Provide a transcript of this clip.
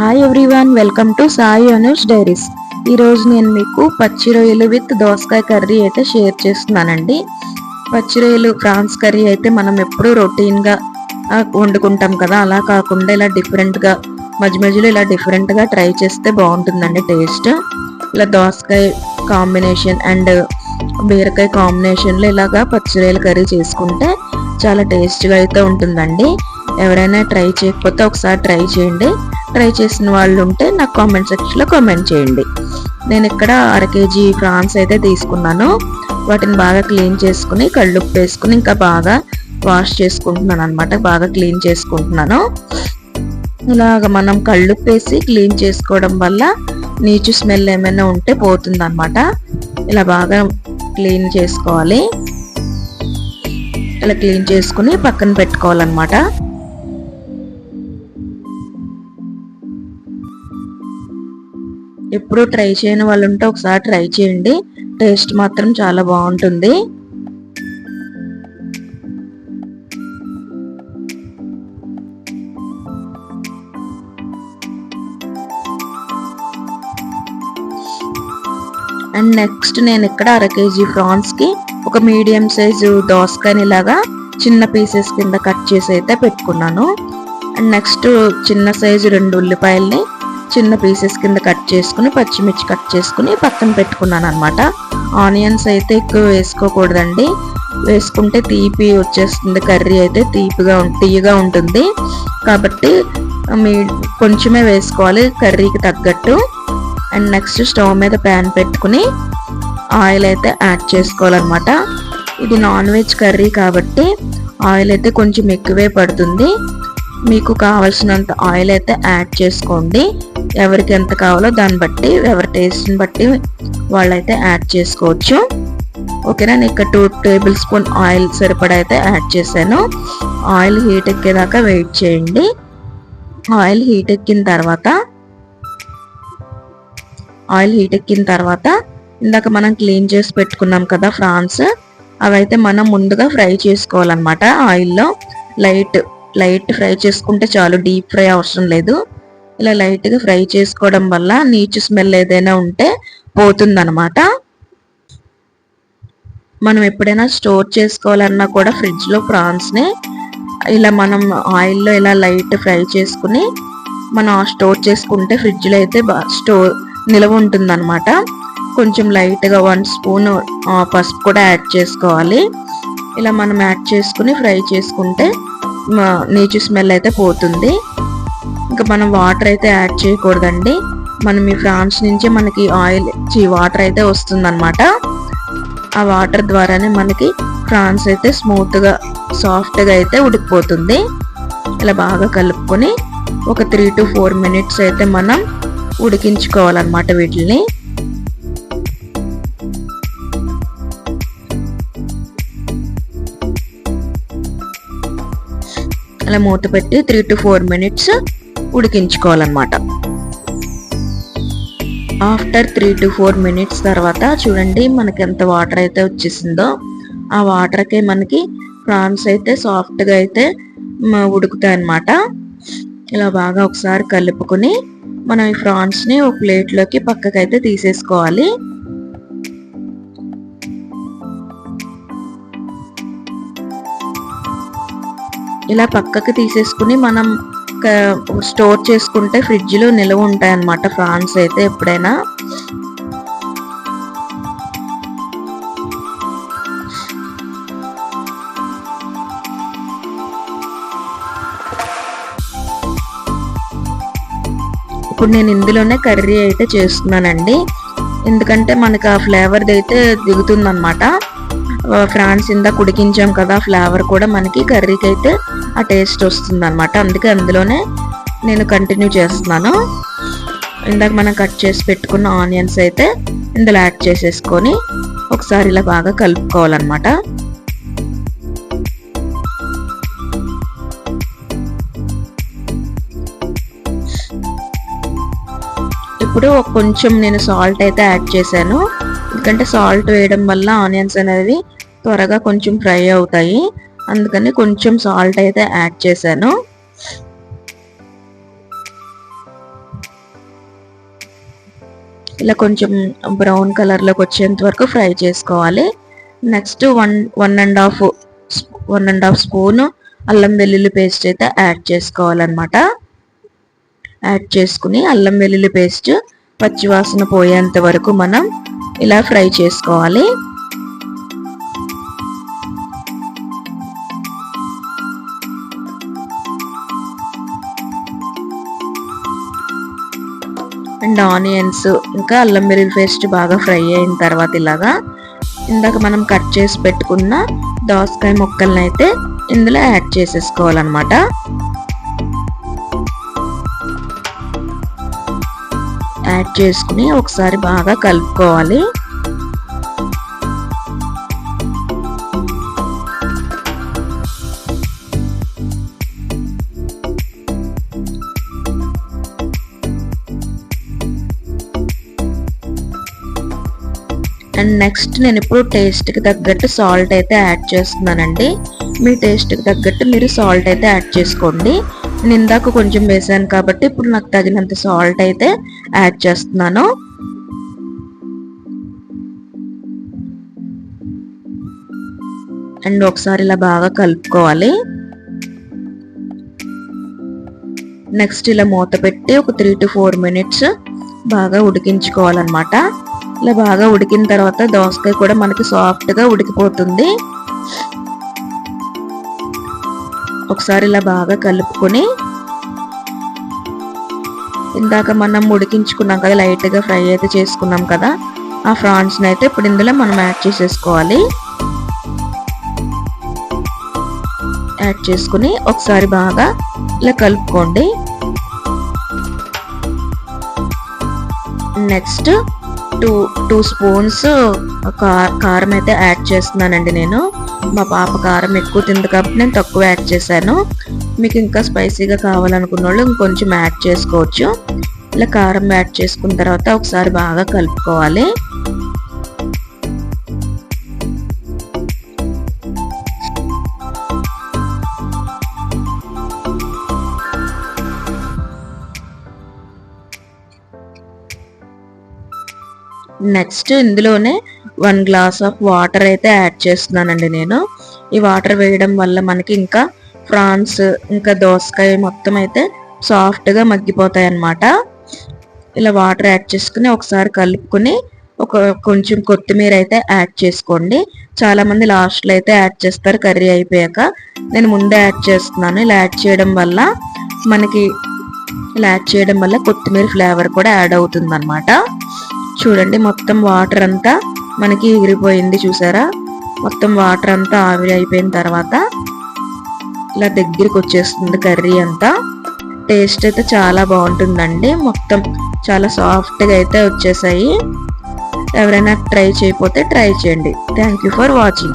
Hi everyone welcome to Sai Anush diaries ఈరోజు నేను మీకు పచ్చి రొయ్యలు విత్ దోసకాయ కర్రీ అయితే షేర్ చేస్తున్నానండి. పచ్చి రొయ్యలు ప్రాన్స్ కర్రీ అయితే మనం ఎప్పుడూ రొటీన్గా వండుకుంటాం కదా. అలా కాకుండా ఇలా డిఫరెంట్గా మధ్య మధ్యలో ఇలా డిఫరెంట్గా ట్రై చేస్తే బాగుంటుందండి టేస్ట్ ఇలా దోసకాయ కాంబినేషన్ అండ్ బీరకాయ కాంబినేషన్లో ఇలాగా పచ్చి రొయ్యలు కర్రీ చేసుకుంటే చాలా టేస్ట్గా అయితే ఉంటుందండి. ఎవరైనా ట్రై చేయకపోతే ఒకసారి ట్రై చేయండి. ట్రై చేసిన వాళ్ళు ఉంటే నాకు కామెంట్ సెక్షన్లో కామెంట్ చేయండి. నేను ఇక్కడ అర కేజీ ప్రాన్స్ అయితే తీసుకున్నాను. వాటిని బాగా క్లీన్ చేసుకుని కళ్ళుప్పు వేసుకుని ఇంకా బాగా వాష్ చేసుకుంటున్నాను అనమాట బాగా క్లీన్ చేసుకుంటున్నాను. ఇలాగ మనం కళ్ళుప్పు వేసి క్లీన్ చేసుకోవడం వల్ల నీచు స్మెల్ ఏమైనా ఉంటే పోతుంది అనమాట ఇలా బాగా క్లీన్ చేసుకోవాలి. ఇలా క్లీన్ చేసుకుని పక్కన పెట్టుకోవాలన్నమాట. ఎప్పుడు ట్రై చేయని వాళ్ళు ఉంటే ఒకసారి ట్రై చేయండి. టేస్ట్ మాత్రం చాలా బాగుంటుంది. అండ్ నెక్స్ట్ నేను ఇక్కడ అర కేజీ ప్రాన్స్కి ఒక మీడియం సైజు దోసకాయని ఇలాగా చిన్న పీసెస్ కింద కట్ చేసి అయితే పెట్టుకున్నాను. అండ్ నెక్స్ట్ చిన్న సైజు రెండు ఉల్లిపాయల్ని చిన్న పీసెస్ కింద కట్ చేసుకుని పచ్చిమిర్చి కట్ చేసుకుని పక్కన పెట్టుకున్నాను అనమాట ఆనియన్స్ అయితే ఎక్కువ వేసుకోకూడదండి. వేసుకుంటే తీపి వచ్చేస్తుంది కర్రీ అయితే తీపిగా తీయగా ఉంటుంది. కాబట్టి మీ కొంచెమే వేసుకోవాలి కర్రీకి తగ్గట్టు. అండ్ నెక్స్ట్ స్టవ్ మీద ప్యాన్ పెట్టుకుని ఆయిల్ అయితే యాడ్ చేసుకోవాలన్నమాట. ఇది నాన్ వెజ్ కర్రీ కాబట్టి ఆయిల్ అయితే కొంచెం ఎక్కువే పడుతుంది. మీకు కావాల్సినంత ఆయిల్ అయితే యాడ్ చేసుకోండి. ఎవరికి ఎంత కావాలో దాన్ని బట్టి ఎవరి టేస్ట్ని బట్టి వాళ్ళైతే యాడ్ చేసుకోవచ్చు. ఓకేనా? నేను ఇక్కడ టూ టేబుల్ స్పూన్ ఆయిల్ సరిపడా అయితే యాడ్ చేశాను. ఆయిల్ హీట్ ఎక్కేదాకా వెయిట్ చేయండి. ఆయిల్ హీట్ ఎక్కిన తర్వాత ఆయిల్ హీట్ ఎక్కిన తర్వాత ఇందాక మనం క్లీన్ చేసి పెట్టుకున్నాం కదా ఫ్రాన్స్ అవైతే మనం ముందుగా ఫ్రై చేసుకోవాలన్నమాట ఆయిల్లో. లైట్ లైట్ ఫ్రై చేసుకుంటే చాలు డీప్ ఫ్రై అవసరం లేదు. ఇలా లైట్గా ఫ్రై చేసుకోవడం వల్ల నీచు స్మెల్ ఏదైనా ఉంటే పోతుందనమాట మనం ఎప్పుడైనా స్టోర్ చేసుకోవాలన్నా కూడా ఫ్రిడ్జ్లో ప్రాన్స్ని ఇలా మనం ఆయిల్లో ఇలా లైట్ ఫ్రై చేసుకుని మనం స్టోర్ చేసుకుంటే ఫ్రిడ్జ్లో అయితే స్టోర్ నిలవ ఉంటుందన్నమాట. కొంచెం లైట్గా వన్ స్పూన్ పసుపు కూడా యాడ్ చేసుకోవాలి. ఇలా మనం యాడ్ చేసుకుని ఫ్రై చేసుకుంటే నీచు స్మెల్ అయితే పోతుంది. ఇంకా మనం వాటర్ అయితే యాడ్ చేయకూడదండి. మనం ఈ ఫ్రాన్స్ నుంచి మనకి ఆయిల్ వాటర్ అయితే వస్తుందన్నమాట. ఆ వాటర్ ద్వారానే మనకి ఫ్రాన్స్ అయితే స్మూత్గా సాఫ్ట్గా అయితే ఉడికిపోతుంది. ఇలా బాగా కలుపుకొని ఒక త్రీ టు ఫోర్ మినిట్స్ అయితే మనం ఉడికించుకోవాలన్నమాట వీటిని అలా మూత పెట్టి three to four minutes ఉడికించుకోవాలన్నమాట. After three to four minutes తర్వాత చూడండి మనకి ఎంత వాటర్ అయితే వచ్చేసిందో. ఆ వాటర్కే మనకి ప్రాన్స్ అయితే సాఫ్ట్గా అయితే ఉడుకుతాయి అన్నమాట ఇలా బాగా ఒకసారి కలుపుకొని మనం ఈ ఫ్రాన్స్ని ఒక ప్లేట్లోకి పక్కకైతే తీసేసుకోవాలి. ఇలా పక్కకి తీసేసుకుని మనం స్టోర్ చేసుకుంటే ఫ్రిడ్జ్లో నిల్వ ఉంటాయి అన్నమాట ఫ్రాన్స్ అయితే ఎప్పుడైనా. ఇప్పుడు నేను ఇందులోనే కర్రీ అయితే చేస్తున్నానండి. ఎందుకంటే మనకు ఆ ఫ్లేవర్ అయితే దిగుతుందనమాట ఫ్రాన్స్ ఇందాక ఉడికించాం కదా ఫ్లేవర్ కూడా మనకి కర్రీకి అయితే ఆ టేస్ట్ వస్తుంది అనమాట అందుకే అందులోనే నేను కంటిన్యూ చేస్తున్నాను. ఇందాక మనం కట్ చేసి పెట్టుకున్న ఆనియన్స్ అయితే ఇందులో యాడ్ చేసేసుకొని ఒకసారి ఇలా బాగా కలుపుకోవాలన్నమాట. ఇప్పుడు కొంచెం నేను సాల్ట్ అయితే యాడ్ చేశాను. ఎందుకంటే సాల్ట్ వేయడం వల్ల ఆనియన్స్ అనేవి త్వరగా కొంచెం ఫ్రై అవుతాయి. అందుకని కొంచెం సాల్ట్ అయితే యాడ్ చేశాను. ఇలా కొంచెం బ్రౌన్ కలర్లోకి వచ్చేంత వరకు ఫ్రై చేసుకోవాలి. Next one one and half one and half spoon అల్లం వెల్లుల్లి పేస్ట్ అయితే యాడ్ చేసుకోవాలన్నమాట. యాడ్ చేసుకుని అల్లం వెల్లుల్లి పేస్ట్ పచ్చివాసన పోయేంత వరకు మనం ఇలా ఫ్రై చేసుకోవాలి. అండ్ ఆనియన్స్ ఇంకా అల్లం వెల్లుల్లి పేస్ట్ బాగా ఫ్రై అయిన తర్వాత ఇలాగా ఇందాక మనం కట్ చేసి పెట్టుకున్న దోసకాయ ముక్కల్ని అయితే ఇందులో యాడ్ చేసేసుకోవాలన్నమాట. యాడ్ చేసుకుని ఒకసారి బాగా కలుపుకోవాలి. అండ్ నెక్స్ట్ నేను ఇప్పుడు టేస్ట్కి తగ్గట్టు సాల్ట్ అయితే యాడ్ చేస్తున్నానండి. మీ టేస్ట్కి తగ్గట్టు మీరు సాల్ట్ అయితే యాడ్ చేసుకోండి. నేను ఇందాక కొంచెం వేసాను కాబట్టి ఇప్పుడు నాకు తగినంత సాల్ట్ అయితే యాడ్ చేస్తున్నాను. అండ్ ఒకసారి ఇలా బాగా కలుపుకోవాలి. నెక్స్ట్ ఇలా మూత పెట్టి ఒక త్రీ టు ఫోర్ మినిట్స్ బాగా ఉడికించుకోవాలన్నమాట. ఇలా బాగా ఉడికిన తర్వాత దోసకాయ కూడా మనకి సాఫ్ట్గా ఉడికిపోతుంది. ఒకసారి ఇలా బాగా కలుపుకొని ఇందాక మనం ఉడికించుకున్నాం కదా లైట్గా ఫ్రై అయితే చేసుకున్నాం కదా ఆ ఫ్రాన్స్ని అయితే ఇప్పుడు ఇందులో మనం యాడ్ చేసేసుకోవాలి. యాడ్ చేసుకుని ఒకసారి బాగా ఇలా కలుపుకోండి. నెక్స్ట్ టూ టూ స్పూన్స్ కారం అయితే యాడ్ చేస్తున్నానండి నేను. మా పాప కారం ఎక్కువ తింది కాబట్టి నేను తక్కువ యాడ్ చేశాను. మీకు ఇంకా స్పైసీగా కావాలనుకున్న వాళ్ళు ఇంకొంచెం యాడ్ చేసుకోవచ్చు. ఇలా కారం యాడ్ చేసుకున్న తర్వాత ఒకసారి బాగా కలుపుకోవాలి. నెక్స్ట్ ఇందులోనే వన్ గ్లాస్ ఆఫ్ వాటర్ అయితే యాడ్ చేస్తున్నానండి నేను. ఈ వాటర్ వేయడం వల్ల మనకి ఇంకా ఫ్రాన్స్ ఇంకా దోసకాయ మొత్తం అయితే సాఫ్ట్గా మగ్గిపోతాయి అన్నమాట ఇలా వాటర్ యాడ్ చేసుకుని ఒకసారి కలుపుకొని ఒక కొంచెం కొత్తిమీర అయితే యాడ్ చేసుకోండి. చాలామంది లాస్ట్లో అయితే యాడ్ చేస్తారు కర్రీ అయిపోయాక. నేను ముందే యాడ్ చేస్తున్నాను. ఇలా యాడ్ చేయడం వల్ల మనకి ఇలా యాడ్ చేయడం వల్ల కొత్తిమీర ఫ్లేవర్ కూడా యాడ్ అవుతుంది అనమాట చూడండి మొత్తం వాటర్ అంతా మనకి ఎగిరిపోయింది చూసారా? మొత్తం వాటర్ అంతా ఆవిరి అయిపోయిన తర్వాత ఇలా దగ్గరికి వచ్చేస్తుంది కర్రీ అంతా. టేస్ట్ అయితే చాలా బాగుంటుందండి. మొత్తం చాలా సాఫ్ట్గా అయితే వచ్చేసాయి. ఎవరైనా ట్రై చేయకపోతే ట్రై చేయండి. Thank you for watching